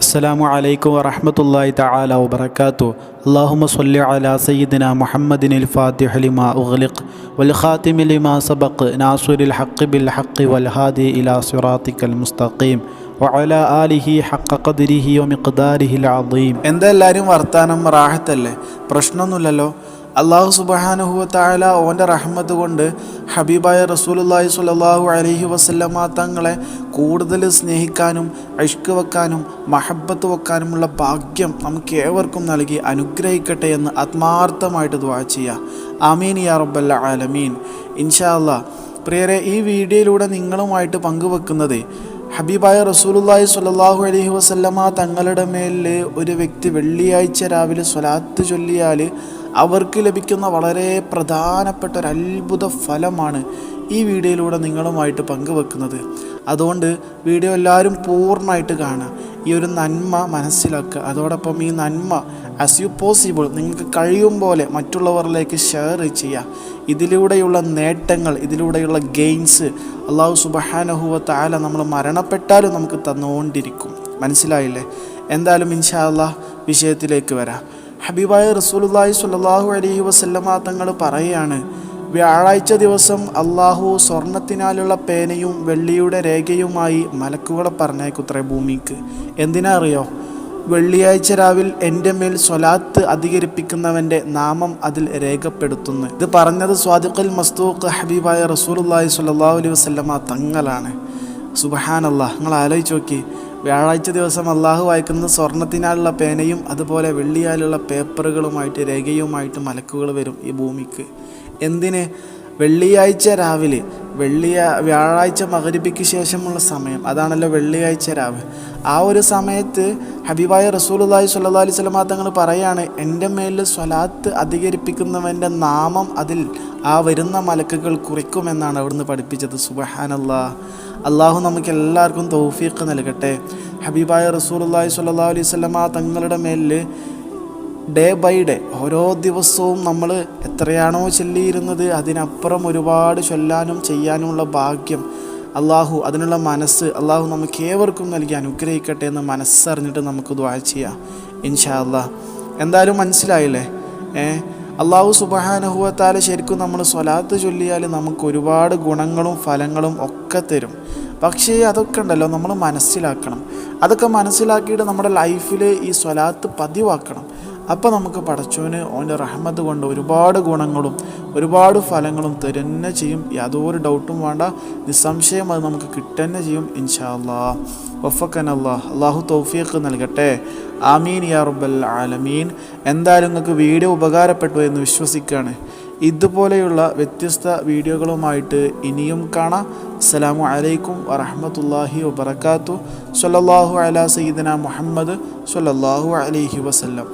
അസ്സലാമു അലൈക്കും വറഹമത്തല്ലാഹി തആല വബറകാതു അല്ലാഹുമ്മ സ്വല്ലി അലാ സയ്യിദിന മുഹമ്മദിനിൽ ഫാത്തിഹ ലിമാ ഉഗ്ലിഖ് വൽ ഖാതിമി ലിമാ സബഖ് നാസിറിൽ ഹഖ് ബിൽ ഹഖ് വൽ ഹാദി ഇലാ സിറാത്തിക്കൽ മുസ്തഖീം വഅല ആലിഹി ഹഖ ഖദ്രിഹി വമിഖ്ദാരിഹിൽ അളീം എന്താ എല്ലാവരും വർത്താനം റാഹത്തല്ലേ? പ്രശ്നമൊന്നുമില്ലല്ലോ. അള്ളാഹു സുബഹാനുഹുവത്തായ ഓന്റെ റഹ്മത്ത് കൊണ്ട് ഹബീബായ റസൂലുല്ലാഹി സ്വല്ലല്ലാഹു അലഹി വസല്ലമ തങ്ങളെ കൂടുതൽ സ്നേഹിക്കാനും ഇഷ്ക് വെക്കാനും മഹബത്ത് വെക്കാനുമുള്ള ഭാഗ്യം നമുക്ക് ഏവർക്കും നൽകി അനുഗ്രഹിക്കട്ടെ എന്ന് ആത്മാർത്ഥമായിട്ട് ദ്വാ ചെയ്യുക ആമീൻ യാ റബ്ബല്ല ആലമീൻ. ഇൻഷാ അല്ലാ പ്രിയരെ ഈ വീഡിയോയിലൂടെ നിങ്ങളുമായിട്ട് പങ്കുവെക്കുന്നത് ഹബീബായ റസൂലുല്ലാഹി സ്വല്ലല്ലാഹു അലൈഹി വസല്ലമ തങ്ങളുടെ മേലിൽ ഒരു വ്യക്തി വെള്ളിയാഴ്ച രാവിലെ സ്വലാത്ത് ചൊല്ലിയാൽ അവർക്ക് ലഭിക്കുന്ന വളരെ പ്രധാനപ്പെട്ട ഒരു അത്ഭുത ഫലമാണ് ഈ വീഡിയോയിലൂടെ നിങ്ങളുമായിട്ട് പങ്കുവെക്കുന്നത്. അതുകൊണ്ട് വീഡിയോ എല്ലാവരും പൂർണമായിട്ട് കാണുക. ഈ ഒരു നന്മ മനസ്സിലാക്കുക. അതോടൊപ്പം ഈ നന്മ ആസ് യു പോസിബിൾ നിങ്ങൾക്ക് കഴിയും പോലെ മറ്റുള്ളവരിലേക്ക് ഷെയർ ചെയ്യുക. ഇതിലൂടെയുള്ള നേട്ടങ്ങൾ ഇതിലൂടെയുള്ള ഗെയിൻസ് അള്ളാഹു സുബഹാനഹുവ താല നമ്മൾ മരണപ്പെട്ടാലും നമുക്ക് തന്നുകൊണ്ടിരിക്കും. മനസ്സിലായില്ലേ? എന്തായാലും ഇൻഷാ അള്ളാഹ് വിഷയത്തിലേക്ക് വരാം. ഹബീബായ റസൂലുല്ലാഹി സ്വല്ലല്ലാഹു അലൈഹി വസല്ലമ തങ്ങൾ പറയുകയാണ് വ്യാഴാഴ്ച ദിവസം അള്ളാഹു സ്വർണത്തിനാലുള്ള പേനയും വെള്ളിയുടെ രേഖയുമായി മലക്കുകളെ പറഞ്ഞേക്കുത്രേ ഭൂമിക്ക്. എന്തിനാ അറിയോ? വെള്ളിയാഴ്ച രാവിൽ എന്റെ മേൽ സ്വലാത്ത് അധികരിപ്പിക്കുന്നവന്റെ നാമം അതിൽ രേഖപ്പെടുത്തുന്നു. ഇത് പറഞ്ഞത് സ്വാദിഖുൽ മസ്തൂഖ് ഹബീബായ റസൂലുല്ലാഹി സ്വല്ലല്ലാഹു അലൈഹി വസല്ലമ തങ്ങളാണ്. സുബഹാനല്ലാഹ് നിങ്ങൾ ആലോചിച്ച് നോക്കി. വ്യാഴാഴ്ച ദിവസം അള്ളാഹു വായിക്കുന്ന സ്വർണത്തിനാലുള്ള പേനയും അതുപോലെ വെള്ളിയാലുള്ള പേപ്പറുകളുമായിട്ട് രേഖയുമായിട്ട് മലക്കുകൾ വരും ഈ ഭൂമിക്ക്. എന്തിന്? വെള്ളിയാഴ്ച രാവിലെ വെള്ളിയ വ്യാഴാഴ്ച മകരിപ്പിക്ക് ശേഷമുള്ള സമയം. അതാണല്ലോ വെള്ളിയാഴ്ച രാവ്. ആ ഒരു സമയത്ത് ഹബീബായ റസൂലുല്ലാഹി സ്വല്ലല്ലാഹി അലൈഹി സ്വലമാ തങ്ങൾ പറയാണ് എന്റെ മേലിൽ സ്വലാത്ത് അധികരിപ്പിക്കുന്നവന്റെ നാമം അതിൽ ആ വരുന്ന മലക്കുകൾ കുറിക്കുമെന്നാണ് അവിടുന്ന് പഠിപ്പിച്ചത്. സുബഹാനല്ലാ. അള്ളാഹു നമുക്ക് എല്ലാവർക്കും തൗഫീഖ് നൽകട്ടെ. ഹബീബായ റസൂലുല്ലാഹി സ്വല്ലാ അലൈഹി സ്വലമാ തങ്ങളുടെ മേലിൽ ഡേ ബൈ ഡേ ഓരോ ദിവസവും നമ്മൾ എത്രയാണോ ചൊല്ലിയിരുന്നത് അതിനപ്പുറം ഒരുപാട് ചൊല്ലാനും ചെയ്യാനുമുള്ള ഭാഗ്യം അള്ളാഹു അതിനുള്ള മനസ്സ് അള്ളാഹു നമുക്ക് ഏവർക്കും നൽകി അനുഗ്രഹിക്കട്ടെ എന്ന് മനസ്സറിഞ്ഞിട്ട് നമുക്ക് ദ്വാ ചെയ്യാം ഇൻഷാ അള്ളാഹ് എന്തായാലും മനസ്സിലായില്ലേ? ഏ? അള്ളാഹു സുബഹാനഹുവത്താല ശരിക്കും നമ്മൾ സ്വലാത്ത് ചൊല്ലിയാൽ നമുക്ക് ഒരുപാട് ഗുണങ്ങളും ഫലങ്ങളും ഒക്കെ തരും. പക്ഷേ അതൊക്കെ ഉണ്ടല്ലോ നമ്മൾ മനസ്സിലാക്കണം. അതൊക്കെ മനസ്സിലാക്കിയിട്ട് നമ്മുടെ ലൈഫിൽ ഈ സ്വലാത്ത് പതിവാക്കണം. അപ്പോൾ നമുക്ക് പടച്ചോന് ഓന്റെ റഹ്മത്ത് കൊണ്ട് ഒരുപാട് ഗുണങ്ങളും ഒരുപാട് ഫലങ്ങളും തരുന്നെ ചെയ്യും. യാതൊരു ഡൗട്ടും വേണ്ട. നിസ്സംശയം അത് നമുക്ക് കിട്ടുന്നെ ചെയ്യും ഇൻഷാ അല്ലാ വഫക്കൻ അള്ളാഹു തൗഫീഖ് നൽകട്ടെ. ആമീൻ യാ റബ്ബൽ ആലമീൻ. എന്തായാലും നിങ്ങൾക്ക് വീഡിയോ ഉപകാരപ്പെട്ടു എന്ന് വിശ്വസിക്കുകയാണ്. ഇതുപോലെയുള്ള വ്യത്യസ്ത വീഡിയോകളുമായിട്ട് ഇനിയും കാണാം. അസ്സലാമു അലൈക്കും വറഹമത്തല്ലാഹി വബർക്കാത്തു സല്ലല്ലാഹു അല സയ്യിദന മുഹമ്മദ് സല്ലല്ലാഹു അലൈഹി വസല്ലം.